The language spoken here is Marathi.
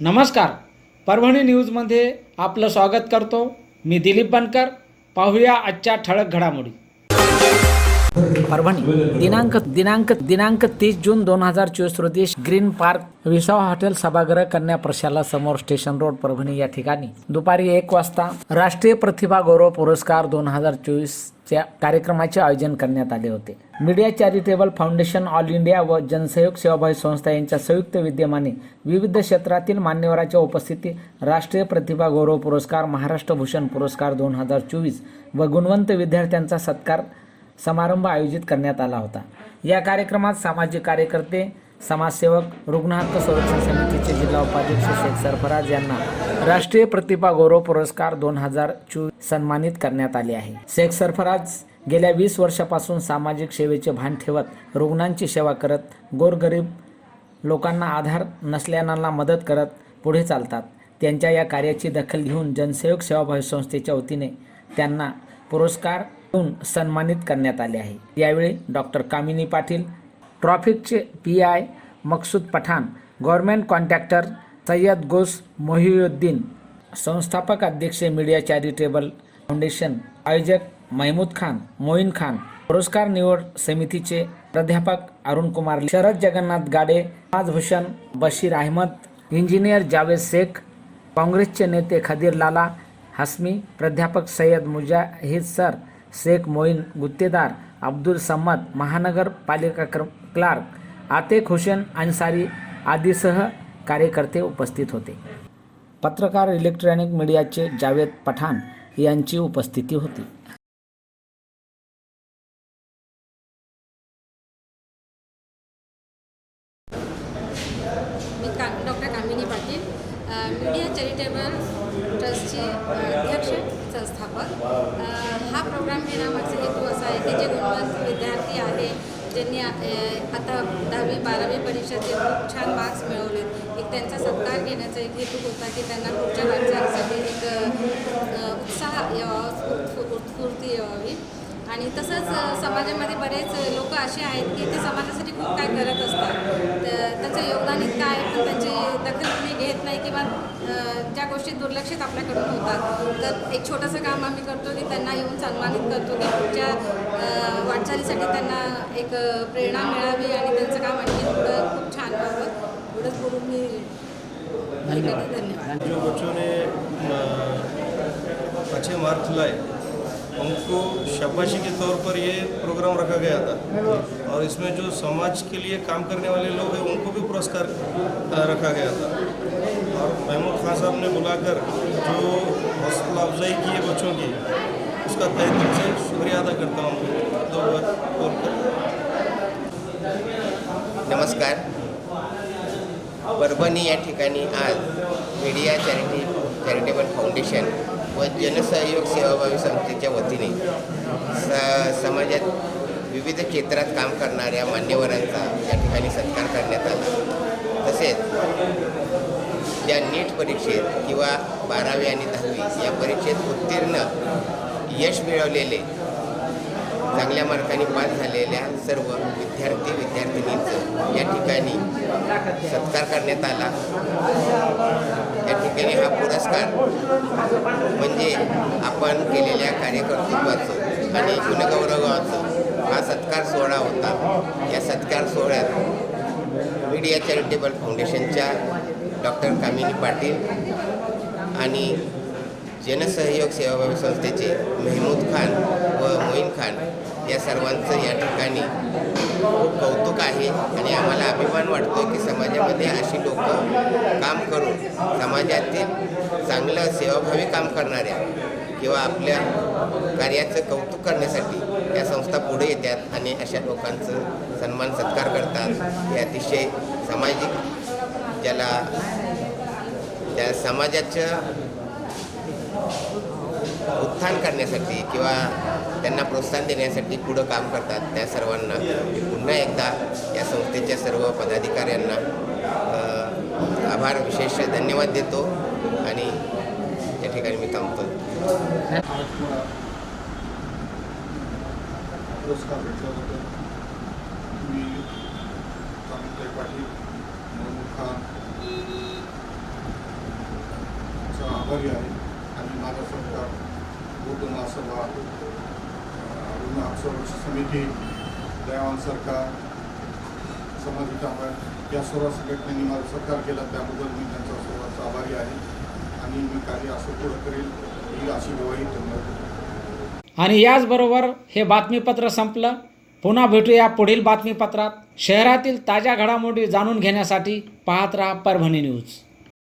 नमस्कार. परभणी न्यूजमध्ये आपलं स्वागत करतो. मी दिलीप बनकर. पाहूया आजच्या ठळक घडामोडी. परभणी दिनांक दिनांक दिनांक तीस जून दोन हजार चोवीस रोजी ग्रीन पार्क विसावा हॉटेल सभागृह कन्या प्रशाला समोर स्टेशन रोड परभणी या ठिकाणी. दुपारी एक वाजता राष्ट्रीय प्रतिभा गौरव पुरस्कार दोन हजार चोवीस च्या कार्यक्रमाचे आयोजन करण्यात आले होते. Media charitable foundation all India व जनसहयोग सेवाभावी संस्था यांच्या संयुक्त विद्यमाने विविध क्षेत्रातील मान्यवरांच्या उपस्थिती राष्ट्रीय प्रतिभा गौरव पुरस्कार महाराष्ट्र भूषण पुरस्कार दोन हजार चोवीस व गुणवंत विद्यार्थ्यांचा सत्कार समारंभ आयोजित करण्यात आला होता. या कार्यक्रमात सामाजिक कार्यकर्ते समाजसेवक रुग्ण हक्क संरक्षण समितीचे जिल्हा उपाध्यक्ष शेख सरफराज यांना राष्ट्रीय प्रतिभा गौरव पुरस्कार दोन हजार चोवीस सन्मानित करण्यात आले आहे. शेख सरफराज गेल्या वीस वर्षापासून सामाजिक सेवेचे भान ठेवत रुग्णांची सेवा करत गोरगरीब लोकांना आधार नसल्यानांना मदत करत पुढे चालतात. त्यांच्या या कार्याची दखल घेऊन जनसेवक सेवाभावी संस्थेच्या वतीने त्यांना पुरस्कार देऊन सन्मानित करण्यात आले आहे. यावेळी doctor Kamini Patil ट्रॉफिकचे P I Maqsood Pathan government contractor Sayyed Gaus Mohiuddin संस्थापक अध्यक्ष मीडिया चॅरिटेबल फाउंडेशन आयोजक महमूद खान मोईन खान पुरस्कार निवड समितीचे प्राध्यापक अरुण कुमार शरद जगन्नाथ गाडे राजभूषण बशीर अहमद इंजिनियर जावेद शेख काँग्रेसचे नेते खदीर लाला हसमी प्राध्यापक सय्यद मुजाहिद सर शेख मोईन गुत्तेदार अब्दुल सम्मद महानगरपालिका क्र क्लार्क आतेक हुसेन अन्सारी आदीसह कार्यकर्ते उपस्थित होते. पत्रकार इलेक्ट्रॉनिक मीडियाचे जावेद पठाण यांची उपस्थिती होती. मी का doctor Kamini Patil media charitable ट्रस्टची अध्यक्ष. संस्थापक हा प्रोग्राम घेण्यामागचा हेतू असा आहे की जे गुणवंत विद्यार्थी आहे ज्यांनी आता दहावी बारावी परीक्षेत खूप छान मार्क्स मिळवले एक त्यांचा सत्कार घेण्याचा एक हेतू होता की त्यांना पुढच्या वाटचालीसाठी एक उत्साह यावा उत्फु- उत्स्फूर्ती यावी. आणि तसंच समाजामध्ये बरेच लोक असे आहेत की ते समाजासाठी खूप काय करत असतात. तर त्याचं योगदान इतकं आहे पण त्यांची दखल तुम्ही घेत नाही किंवा ज्या गोष्टी दुर्लक्षित आपल्याकडून होतात. तर एक छोटंसं काम आम्ही करतो की त्यांना येऊन सन्मानित करतो की पुढच्या वाटचालीसाठी त्यांना एक प्रेरणा मिळावी आणि त्यांचं काम आणखी पुढं खूप छान व्हावं. एवढंच बोलून मी धन्यवाद. जो बच्चों ने अ, अच्छे मार्क्स लाए उनको शाबाशी के तौर पर ये प्रोग्राम रखा गया था। और इसमें जो समाज के लिए काम करने वाले लोग हैं, उनको भी पुरस्कार रखा गया था। और महमूद खान साहब ने बुलाकर जो हौसला अफजाई की है बच्चों की, उसका तय दिल से शुक्रिया अदा करता हूँ। बोलकर नमस्कार। परभणी या ठिकाणी आज मीडिया चॅरिटी चॅरिटेबल फाउंडेशन व जनसहयोग सेवाभावी संस्थेच्या वतीने स समाजात विविध क्षेत्रात काम करणाऱ्या मान्यवरांचा या ठिकाणी सत्कार करण्यात आला. तसेच ज्या नीट परीक्षेत किंवा बारावी आणि दहावी या परीक्षेत उत्तीर्ण यश मिळवलेले चांगल्या मार्काने पास झालेल्या सर्व विद्यार्थी विद्यार्थिनींचं या ठिकाणी सत्कार करण्यात आला. या ठिकाणी हा पुरस्कार म्हणजे आपण केलेल्या कार्यकर्तृत्वाचं आणि गुणगौरवाचं हा सत्कार सोहळा होता. या सत्कार सोहळ्यात मीडिया चॅरिटेबल फाउंडेशनच्या डॉक्टर कामिनी पाटील आणि जनसहयोग सेवाभावी संस्थेचे मेहमूद खान व मोईन खान या सर्वांचं या ठिकाणी खूप कौतुक आहे आणि आम्हाला अभिमान वाटतो की समाजामध्ये अशी लोकं काम करून समाजातील चांगलं सेवाभावी काम करणाऱ्या किंवा आपल्या कार्याचं कौतुक करण्यासाठी या संस्था पुढे येतात आणि अशा लोकांचं सन्मान सत्कार करतात. हे अतिशय सामाजिक ज्याला त्या समाजाच्या उत्थान करण्यासाठी किंवा त्यांना प्रोत्साहन देण्यासाठी पुढं काम करतात त्या सर्वांना. मी पुन्हा एकदा या संस्थेच्या सर्व पदाधिकाऱ्यांना आभार विशेष धन्यवाद देतो आणि या ठिकाणी मी थांबतो. पुरस्कार भेटल्याबद्दल मी पाटील महमूद खान आभारी आहे आणि माझं सरकार बौद्ध महासभा अरुण अक्षर समिती दयावान सरकार समाज कामगार या सर्व संघटनांनी माझा सरकार केला. त्याबद्दल मी त्यांचा सर्वांचा आभारी आहे आणि मी कार्य असं पुढं करेल ही अशी ग्वाही त्यांना. आणि याचबरोबर हे बातमीपत्र संपलं. पुन्हा भेटूया पुढील बातमीपत्रात. शहरातील ताज्या घडामोडी जाणून घेण्यासाठी पाहत राहा परभणी न्यूज.